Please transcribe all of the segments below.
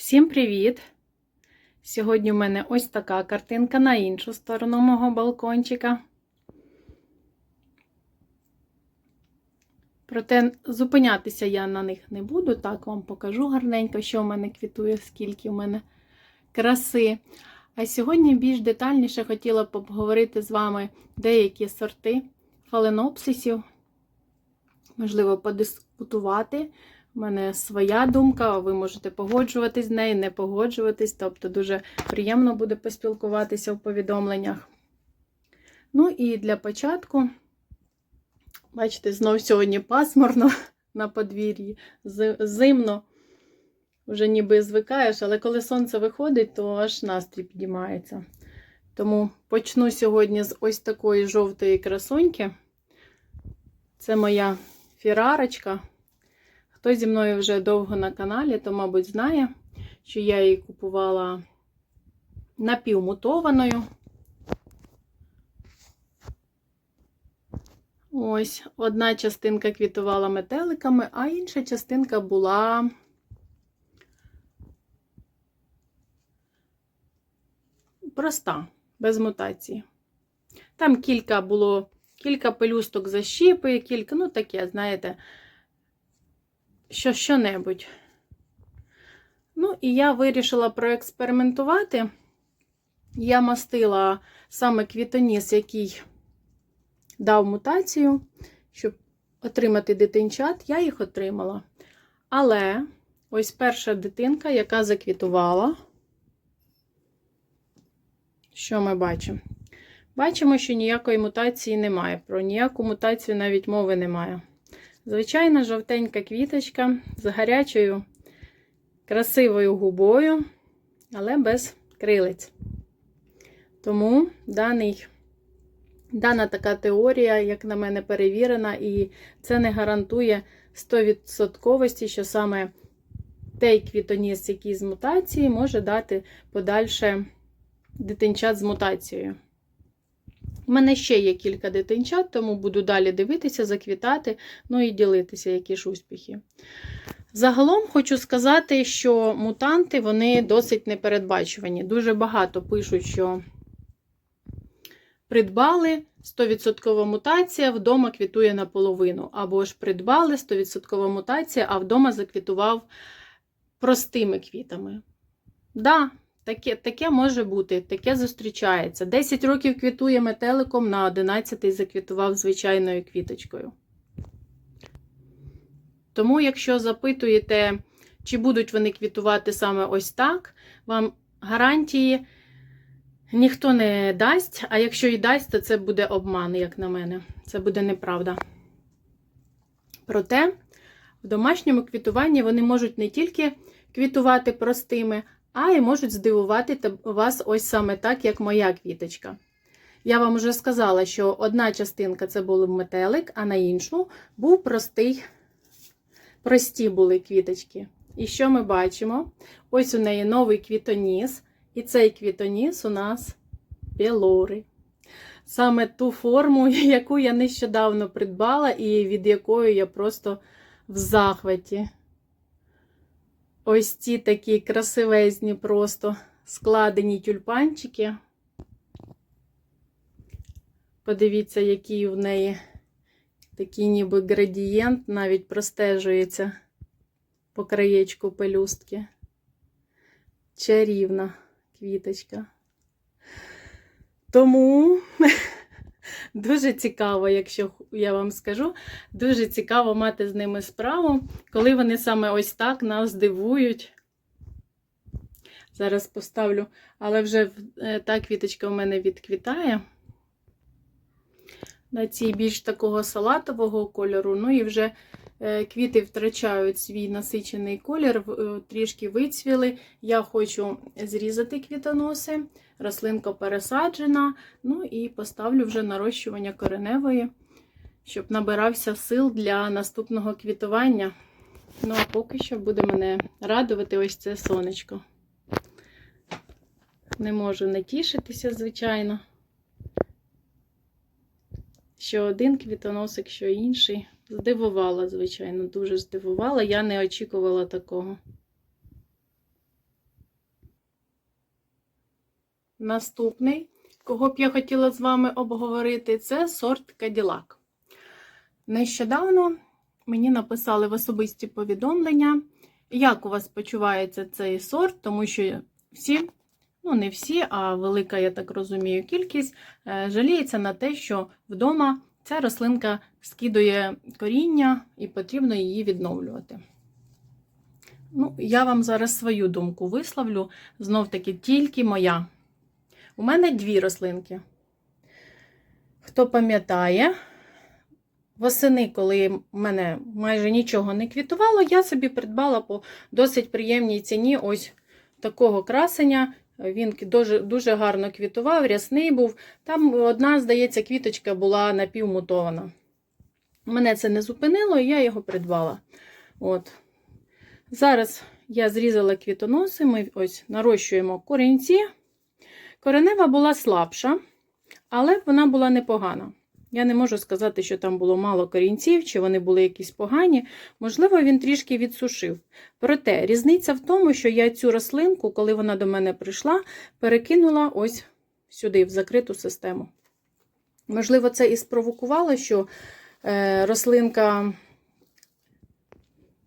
Всім привіт! Сьогодні у мене ось така картинка на іншу сторону мого балкончика. Проте зупинятися я на них не буду. Так, вам покажу гарненько, що в мене квітує, скільки в мене краси. А сьогодні більш детальніше хотіла б обговорити з вами деякі сорти фаленопсисів. Можливо, подискутувати. У мене своя думка, ви можете погоджуватись з нею, не погоджуватись, тобто дуже приємно буде поспілкуватися в повідомленнях. Ну і для початку, бачите, знов сьогодні пасмурно на подвір'ї, зимно, вже ніби звикаєш, але коли сонце виходить, то аж настрій підіймається. Тому почну сьогодні з ось такої жовтої красуньки. Це моя фірарочка. Хто зі мною вже довго на каналі, то, мабуть, знає, що я її купувала напівмутованою. Ось, одна частинка квітувала метеликами, а інша частинка була проста, без мутації. Там кілька було, кілька пелюсток защіпи, кілька, ну таке, знаєте, що що-небудь. Ну, і я вирішила проекспериментувати. Я мастила саме квітоніс, який дав мутацію, щоб отримати дитинчат, я їх отримала. Але ось перша дитинка, яка заквітувала. Що ми бачимо? Бачимо, що ніякої мутації немає. Про ніяку мутацію навіть мови немає. Звичайна жовтенька квіточка з гарячою, красивою губою, але без крилиць. Тому даний, дана така теорія, як на мене, перевірена, і це не гарантує 100%, що саме той квітоніс, який з мутації, може дати подальше дитинчат з мутацією. У мене ще є кілька дитинчат, тому буду далі дивитися, заквітати, ну і ділитися, які ж успіхи. Загалом хочу сказати, що мутанти вони досить непередбачувані. Дуже багато пишуть, що придбали 100% мутація, вдома квітує наполовину. Або ж придбали 100% мутація, а вдома заквітував простими квітами. Да, Таке таке може бути, таке зустрічається. 10 років квітує метеликом, на 11 заквітував звичайною квіточкою. Тому, якщо запитуєте, чи будуть вони квітувати саме ось так, вам гарантії ніхто не дасть, а якщо і дасть, то це буде обман, як на мене. Це буде неправда. Проте, в домашньому квітуванні вони можуть не тільки квітувати простими, а й можуть здивувати вас ось саме так, як моя квіточка. Я вам вже сказала, що одна частинка це був метелик, а на іншу був простий, прості були квіточки. І що ми бачимо? Ось у неї новий квітоніс, і цей квітоніс у нас пілори. Саме ту форму, яку я нещодавно придбала, і від якої я просто в захваті. Ось ці такі красивезні, просто складені тюльпанчики. Подивіться, який в неї такий ніби градієнт, навіть простежується по краєчку пелюстки. Чарівна квіточка. Тому Дуже цікаво, якщо я вам скажу, дуже цікаво мати з ними справу, коли вони саме ось так нас дивують. Зараз поставлю, але вже е, та квіточка у мене відквітає. На цій більш такого салатового кольору. Ну і вже е, квіти втрачають свій насичений колір, е, трішки вицвіли. Я хочу зрізати квітоноси рослинка пересаджена. Ну і поставлю вже нарощування кореневої, щоб набирався сил для наступного квітування. Ну, а поки що буде мене радувати ось це сонечко. Не можу не тішитися, звичайно що один квітоносик, що інший. Здивувала, звичайно, дуже здивувала. Я не очікувала такого. Наступний, кого б я хотіла з вами обговорити, це сорт Каділак. Нещодавно мені написали в особисті повідомлення, як у вас почувається цей сорт, тому що всі ну не всі, а велика, я так розумію, кількість е, жаліється на те, що вдома ця рослинка скидує коріння і потрібно її відновлювати. Ну, я вам зараз свою думку висловлю, знов таки тільки моя. У мене дві рослинки. Хто пам'ятає, восени, коли в мене майже нічого не квітувало, я собі придбала по досить приємній ціні ось такого красення. Він дуже, дуже гарно квітував, рясний був. Там одна, здається, квіточка була напівмутована. Мене це не зупинило, і я його придбала. От. Зараз я зрізала квітоноси, ми ось нарощуємо корінці. Коренева була слабша, але вона була непогана. Я не можу сказати, що там було мало корінців, чи вони були якісь погані. Можливо, він трішки відсушив. Проте різниця в тому, що я цю рослинку, коли вона до мене прийшла, перекинула ось сюди, в закриту систему. Можливо, це і спровокувало, що е, рослинка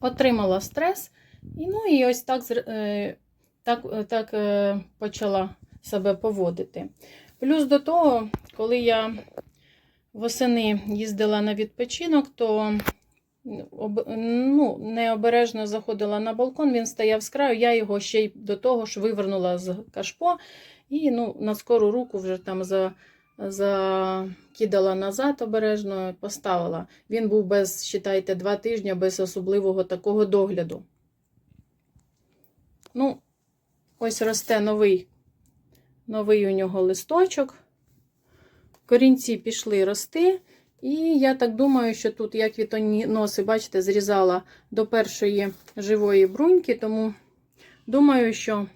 отримала стрес, і ну і ось так, е, так, так е, почала себе поводити. Плюс до того, коли я восени їздила на відпочинок, то ну, необережно заходила на балкон, він стояв з краю, я його ще й до того ж вивернула з кашпо і ну, на скору руку вже там за, закидала назад обережно поставила. Він був без, считайте, два тижні без особливого такого догляду. Ну, ось росте новий, новий у нього листочок. Корінці пішли рости. І я так думаю, що тут я квітоноси, бачите, зрізала до першої живої бруньки, тому думаю, що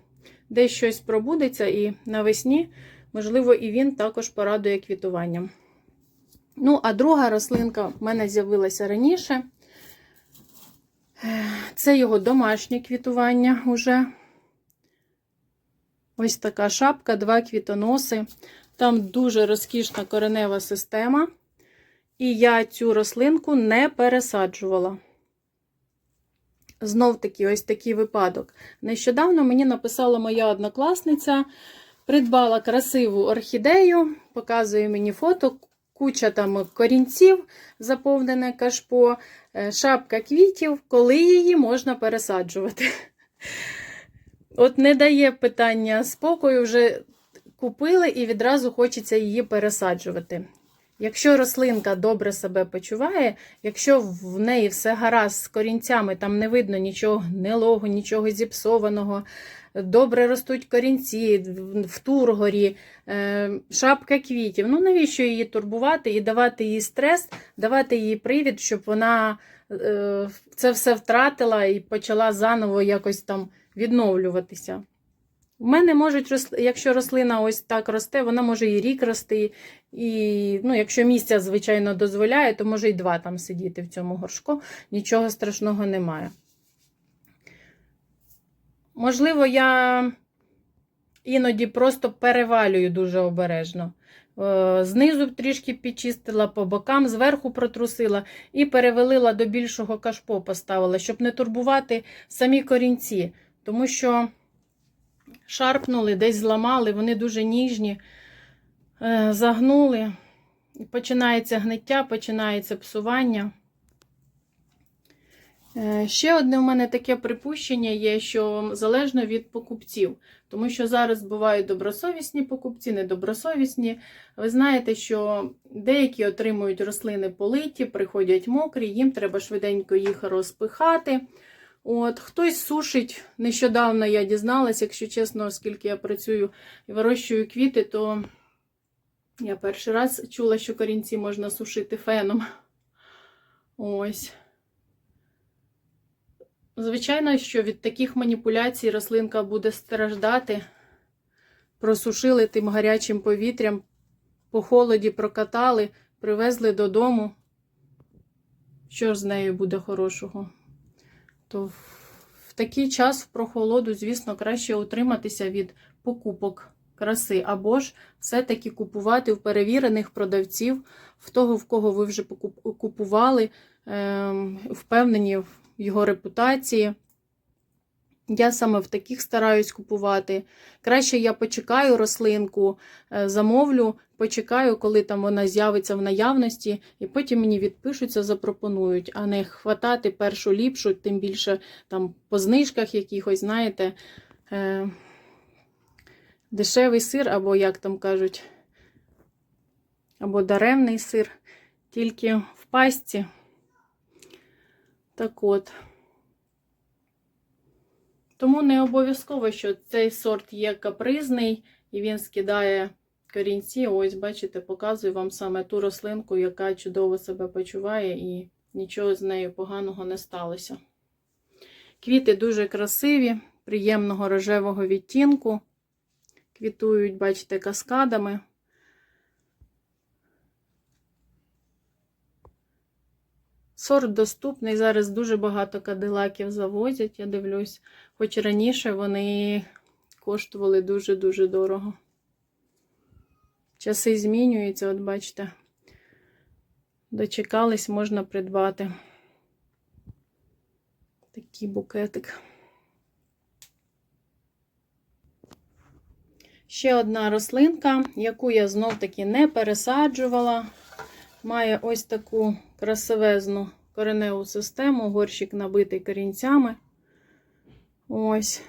десь щось пробудеться, і навесні, можливо, і він також порадує квітуванням. Ну, а друга рослинка в мене з'явилася раніше. Це його домашнє квітування уже. Ось така шапка, два квітоноси. Там дуже розкішна коренева система. І я цю рослинку не пересаджувала. Знов таки, ось такий випадок. Нещодавно мені написала моя однокласниця, придбала красиву орхідею, показує мені фото, куча там корінців, заповнене кашпо, е, шапка квітів, коли її можна пересаджувати. От не дає питання спокою, вже купили і відразу хочеться її пересаджувати. Якщо рослинка добре себе почуває, якщо в неї все гаразд з корінцями, там не видно нічого гнилого, нічого зіпсованого, добре ростуть корінці в тургорі, е, шапка квітів, ну навіщо її турбувати і давати їй стрес, давати їй привід, щоб вона е, це все втратила і почала заново якось там відновлюватися. У мене можуть, якщо рослина ось так росте, вона може і рік рости. І, ну, якщо місця, звичайно, дозволяє, то може і два там сидіти в цьому горшку. Нічого страшного немає. Можливо, я іноді просто перевалюю дуже обережно. Е, знизу трішки підчистила по бокам, зверху протрусила і перевелила до більшого кашпо поставила, щоб не турбувати самі корінці. Тому що шарпнули, десь зламали, вони дуже ніжні, е, загнули, починається гниття, починається псування. Е, ще одне у мене таке припущення є, що залежно від покупців, тому що зараз бувають добросовісні покупці, недобросовісні. Ви знаєте, що деякі отримують рослини политі, приходять мокрі, їм треба швиденько їх розпихати. От, Хтось сушить. Нещодавно я дізналась, якщо чесно, оскільки я працюю і вирощую квіти, то я перший раз чула, що корінці можна сушити феном. Ось. Звичайно, що від таких маніпуляцій рослинка буде страждати. Просушили тим гарячим повітрям, по холоді прокатали, привезли додому. Що ж з нею буде хорошого? То в такий час в прохолоду, звісно, краще утриматися від покупок краси, або ж все-таки купувати в перевірених продавців, в того, в кого ви вже купували, ем, впевнені в його репутації. Я саме в таких стараюсь купувати. Краще я почекаю рослинку, е, замовлю, почекаю, коли там вона з'явиться в наявності, і потім мені відпишуться, запропонують, а не хватати першу ліпшу, тим більше там по знижках якихось, знаєте, е, дешевий сир, або як там кажуть, або даремний сир, тільки в пастці. Так от. Тому не обов'язково, що цей сорт є капризний і він скидає корінці. Ось, бачите, показую вам саме ту рослинку, яка чудово себе почуває і нічого з нею поганого не сталося. Квіти дуже красиві, приємного рожевого відтінку. Квітують, бачите, каскадами. Сорт доступний. Зараз дуже багато кадилаків завозять, я дивлюсь. Хоч раніше вони коштували дуже-дуже дорого. Часи змінюються, от бачите. Дочекались, можна придбати. Такий букетик. Ще одна рослинка, яку я знов-таки не пересаджувала. Має ось таку красивезну кореневу систему, горщик набитий корінцями. Ось.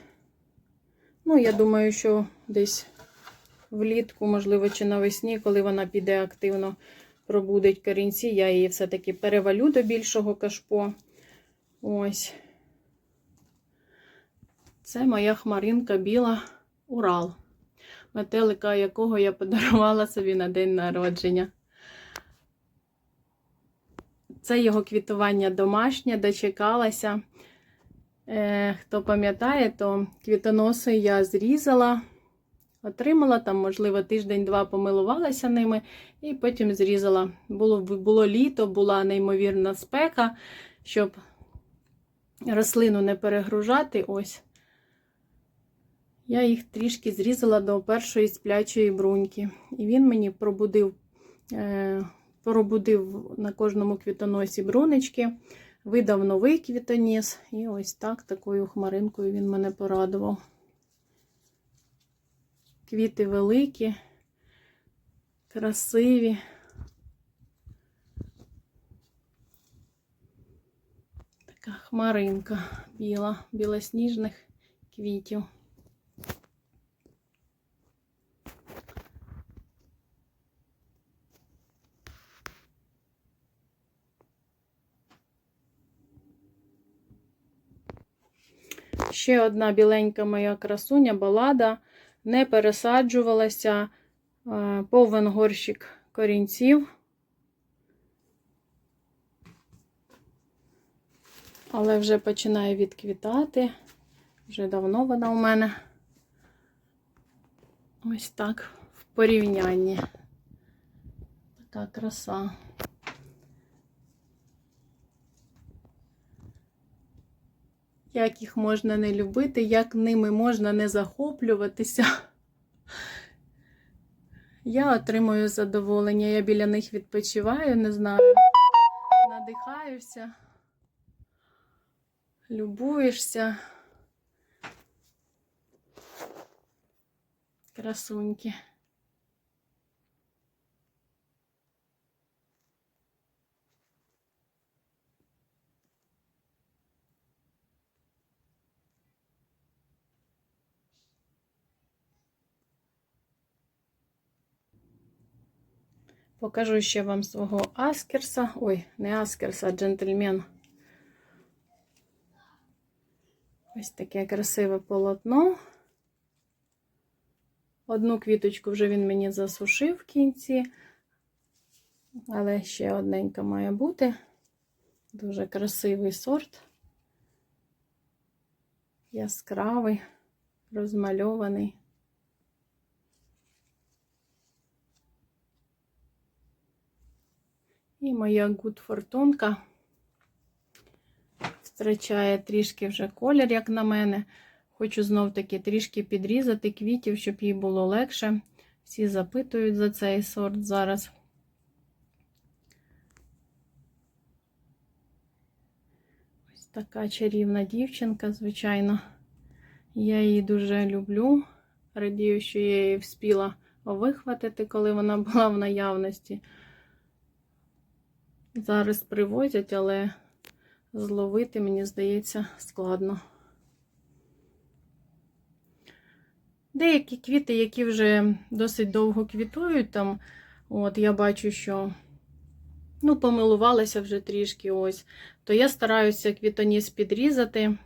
Ну, я думаю, що десь влітку, можливо, чи навесні, коли вона піде активно пробудить корінці, я її все-таки перевалю до більшого кашпо. Ось. Це моя хмаринка біла Урал, метелика якого я подарувала собі на день народження. Це його квітування домашнє, дочекалася. Е, хто пам'ятає, то квітоноси я зрізала, отримала там, можливо, тиждень-два помилувалася ними, і потім зрізала. Було, було літо, була неймовірна спека, щоб рослину не перегружати. Ось. Я їх трішки зрізала до першої сплячої бруньки. І він мені пробудив. Е, пробудив на кожному квітоносі брунечки, видав новий квітоніс, і ось так, такою хмаринкою він мене порадував. Квіти великі, красиві. Така хмаринка біла, білосніжних квітів. Ще одна біленька моя красуня, балада, не пересаджувалася, е, повен горщик корінців. Але вже починає відквітати. Вже давно вона у мене. Ось так в порівнянні. Така краса. Як їх можна не любити, як ними можна не захоплюватися. Я отримую задоволення. Я біля них відпочиваю, не знаю. Надихаюся, любуєшся. Красуньки. Покажу ще вам свого аскерса. Ой, не аскерса, а джентльмен. Ось таке красиве полотно. Одну квіточку вже він мені засушив в кінці, але ще одненька має бути. Дуже красивий сорт. Яскравий, розмальований. І моя Good Фортунка втрачає трішки вже колір, як на мене. Хочу знов таки трішки підрізати квітів, щоб їй було легше. Всі запитують за цей сорт зараз. Ось така чарівна дівчинка, звичайно. Я її дуже люблю. Радію, що я її вспіла вихватити, коли вона була в наявності. Зараз привозять, але зловити, мені здається, складно. Деякі квіти, які вже досить довго квітують, там, от я бачу, що ну, помилувалася вже трішки ось, то я стараюся квітоніс підрізати,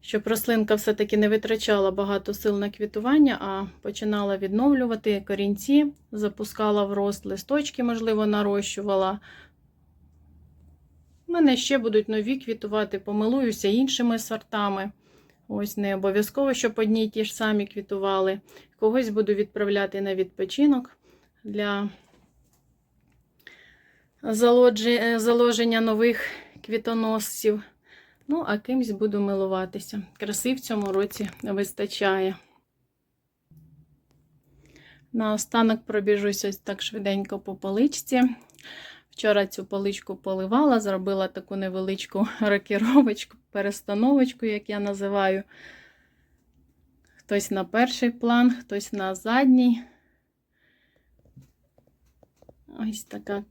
щоб рослинка все-таки не витрачала багато сил на квітування, а починала відновлювати корінці, запускала в рост листочки, можливо, нарощувала. У мене ще будуть нові квітувати, помилуюся іншими сортами. Ось не обов'язково, щоб одні ті ж самі квітували. Когось буду відправляти на відпочинок для залоджи- заложення нових квітоносців. Ну, а кимсь буду милуватися. Краси в цьому році вистачає. Наостанок пробіжусь ось так швиденько по поличці. Вчора цю поличку поливала, зробила таку невеличку рокіровочку, перестановочку, як я називаю. Хтось на перший план, хтось на задній. Ось така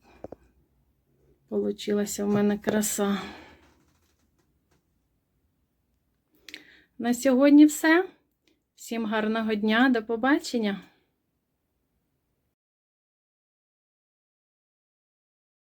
получилася в мене краса. На сьогодні все. Всім гарного дня, до побачення!